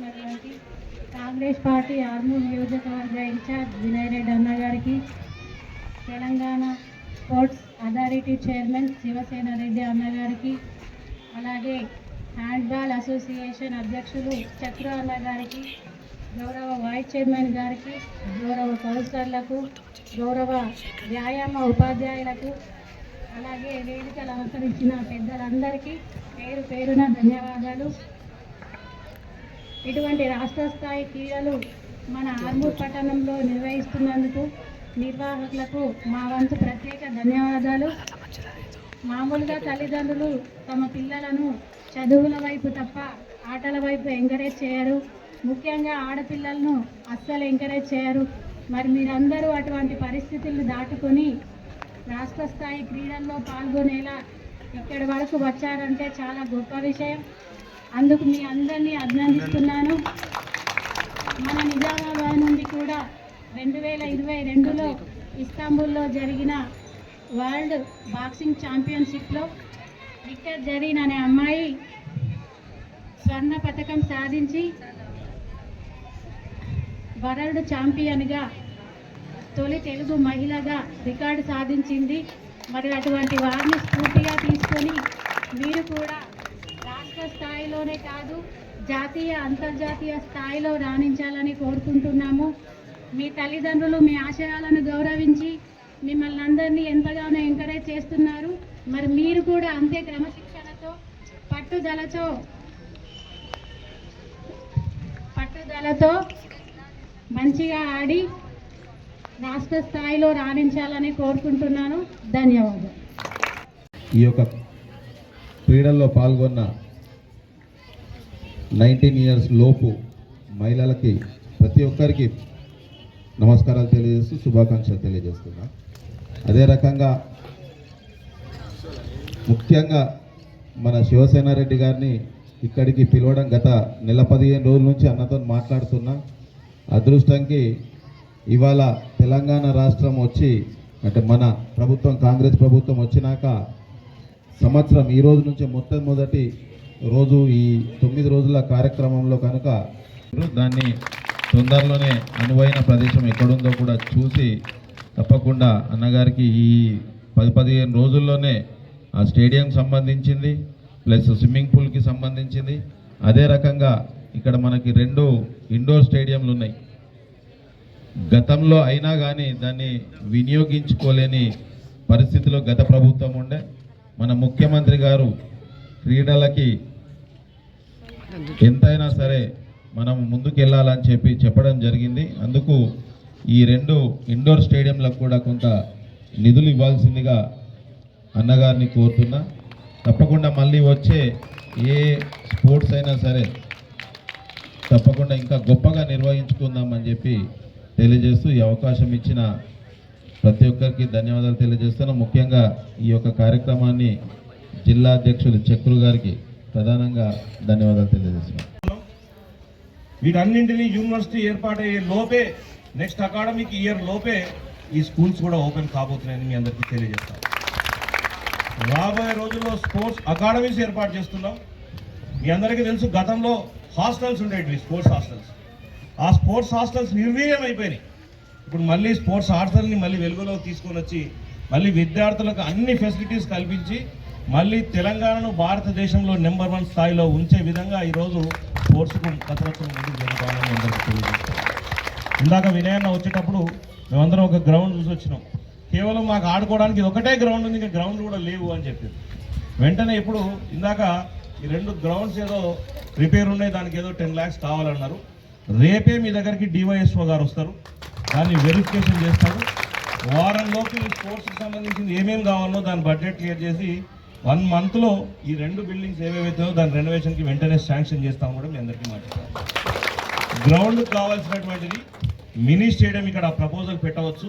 ముగింపు కాంగ్రెస్ పార్టీ ఆర్మూర్ నియోజకవర్గ ఇన్ఛార్జ్ వినయ్ రెడ్డి అన్న గారికి Telangana sports authority chairman Shivasena Reddy అన్న గారికి అలాగే హ్యాండ్బాల్ అసోసియేషన్ అధ్యక్షులు చక్ర అన్న గారికి గౌరవ వైస్ చైర్మన్ గారికి గౌరవ కౌన్సిలర్లకు గౌరవ వ్యాయామ ఉపాధ్యాయులకు అలాగే వేదికలు అలంకరించిన పెద్దలందరికీ పేరు పేరున ధన్యవాదాలు. ఇటువంటి రాష్ట్ర స్థాయి క్రీడలు మన ఆర్మూర్ పట్టణంలో నిర్వహిస్తున్నందుకు నిర్వాహకులకు మా వంతు ప్రత్యేక ధన్యవాదాలు. మామూలుగా తల్లిదండ్రులు తమ పిల్లలను చదువుల వైపు తప్ప ఆటల వైపు ఎంకరేజ్ చేయరు. ముఖ్యంగా ఆడపిల్లలను అస్సలు ఎంకరేజ్ చేయరు. మరి మీరందరూ అటువంటి పరిస్థితులను దాటుకొని రాష్ట్ర స్థాయి క్రీడల్లో పాల్గొనేలా ఇక్కడి వరకు వచ్చారంటే చాలా గొప్ప విషయం. అందుకు మీ అందరినీ అభినందిస్తున్నాను. మన నిజామాబాద్ నుండి కూడా రెండు వేల ఇరవై రెండులో ఇస్తాంబుల్లో జరిగిన వరల్డ్ బాక్సింగ్ ఛాంపియన్షిప్లో విక్టర్ జరీన్ అనే అమ్మాయి స్వర్ణ పథకం సాధించి వరల్డ్ ఛాంపియన్గా తొలి తెలుగు మహిళగా రికార్డు సాధించింది. మరి అటువంటి వారిని స్ఫూర్తిగా తీసుకొని మీరు కూడా రాష్ట్ర స్థాయిలోనే కాదు జాతీయ అంతర్జాతీయ స్థాయిలో రాణించాలని కోరుకుంటున్నాము. మీ తల్లిదండ్రులు మీ ఆశయాలను గౌరవించి మిమ్మల్ని అందరినీ ఎంతగానో ఎంకరేజ్ చేస్తున్నారు. మరి మీరు కూడా అంతే క్రమశిక్షణతో పట్టుదలతో పట్టుదలతో మంచిగా ఆడి రాష్ట్ర స్థాయిలో రాణించాలని కోరుకుంటున్నాను. ధన్యవాదాలు. ఈ యొక్క క్రీడల్లో పాల్గొన్న నైన్టీన్ ఇయర్స్ లోపు మహిళలకి ప్రతి ఒక్కరికి నమస్కారాలు తెలియజేస్తూ శుభాకాంక్షలు తెలియజేస్తున్నా. అదే రకంగా ముఖ్యంగా మన శివసేన రెడ్డి గారిని ఇక్కడికి పిలవడం గత నెల పదిహేను రోజుల నుంచి అన్నతో మాట్లాడుతున్నా. అదృష్టంకి ఇవాళ తెలంగాణ రాష్ట్రం వచ్చి అంటే మన ప్రభుత్వం కాంగ్రెస్ ప్రభుత్వం వచ్చినాక సంవత్సరం ఈ రోజు నుంచి మొట్టమొదటి రోజు ఈ తొమ్మిది రోజుల కార్యక్రమంలో కనుక దాన్ని తొందరలోనే అనువైన ప్రదేశం ఎక్కడుందో కూడా చూసి తప్పకుండా అన్నగారికి ఈ పది పదిహేను రోజుల్లోనే ఆ స్టేడియం సంబంధించింది ప్లస్ స్విమ్మింగ్ పూల్కి సంబంధించింది. అదే రకంగా ఇక్కడ మనకి రెండు ఇండోర్ స్టేడియంలు ఉన్నాయి. గతంలో అయినా కానీ దాన్ని వినియోగించుకోలేని పరిస్థితిలో గత ప్రభుత్వం ఉండే. మన ముఖ్యమంత్రి గారు క్రీడలకి ఎంతైనా సరే మనం ముందుకెళ్ళాలని చెప్పి చెప్పడం జరిగింది. అందుకు ఈ రెండు ఇండోర్ స్టేడియంలకు కూడా కొంత నిధులు ఇవ్వాల్సిందిగా అన్నగారిని కోరుతున్నా. తప్పకుండా మళ్ళీ వచ్చే ఏ స్పోర్ట్స్ అయినా సరే తప్పకుండా ఇంకా గొప్పగా నిర్వహించుకుందామని చెప్పి తెలియజేస్తూ ఈ అవకాశం ఇచ్చిన ప్రతి ఒక్కరికి ధన్యవాదాలు తెలియజేస్తున్నాను. ముఖ్యంగా ఈ యొక్క కార్యక్రమాన్ని జిల్లా అధ్యక్షులు చక్రు గారికి ప్రధానంగా ధన్యవాదాలు తెలియజేస్తున్నాను వీటన్నింటినీ యూనివర్సిటీ ఏర్పాటయ్యే లోపే నెక్స్ట్ అకాడమిక్ ఇయర్ లోపే ఈ స్కూల్స్ కూడా ఓపెన్ కాబోతున్నాయని మీ అందరికీ తెలియజేస్తాను రాబోయే రోజుల్లో స్పోర్ట్స్ అకాడమీస్ ఏర్పాటు చేస్తున్నాం. మీ అందరికీ తెలుసు గతంలో హాస్టల్స్ ఉండేవి స్పోర్ట్స్ హాస్టల్స్ ఆ స్పోర్ట్స్ హాస్టల్స్ నిర్వీర్యం అయిపోయినాయి ఇప్పుడు మళ్ళీ స్పోర్ట్స్ హాస్టల్ని మళ్ళీ వెలుగులోకి తీసుకొని వచ్చి మళ్ళీ విద్యార్థులకు అన్ని ఫెసిలిటీస్ కల్పించి మళ్ళీ తెలంగాణను భారతదేశంలో నెంబర్ వన్ స్థాయిలో ఉంచే విధంగా ఈరోజు కోర్సుకు కసరత్తులు ముందుకు జరుగుతామని అందరికీ ఇందాక వినయన్న వచ్చేటప్పుడు మేమందరం ఒక గ్రౌండ్ చూసి వచ్చినాం. కేవలం మాకు ఆడుకోవడానికి ఇది ఒకటే గ్రౌండ్ ఉంది ఇంకా గ్రౌండ్ కూడా లేవు అని చెప్పారు. వెంటనే ఇప్పుడు ఇందాక ఈ రెండు గ్రౌండ్స్ ఏదో రిపేర్ ఉన్నాయి దానికి ఏదో టెన్ ల్యాక్స్ కావాలన్నారు. రేపే మీ దగ్గరికి డివైఎస్ఓ గారు వస్తారు. దాన్ని వెరిఫికేషన్ చేస్తారు. వారంలోపు ఈ స్పోర్ట్స్కి సంబంధించింది ఏమేమి కావాలో దాని బడ్జెట్ క్లియర్ చేసి వన్ మంత్లో ఈ రెండు బిల్డింగ్స్ ఏవేవైతే దాని రెనోవేషన్కి వెంటనే శాంక్షన్ చేస్తామని కూడా మీ అందరికీ మాట్లాడతాం గ్రౌండ్కి కావాల్సినటువంటిది మినీ స్టేడియం ఇక్కడ ప్రపోజల్ పెట్టవచ్చు.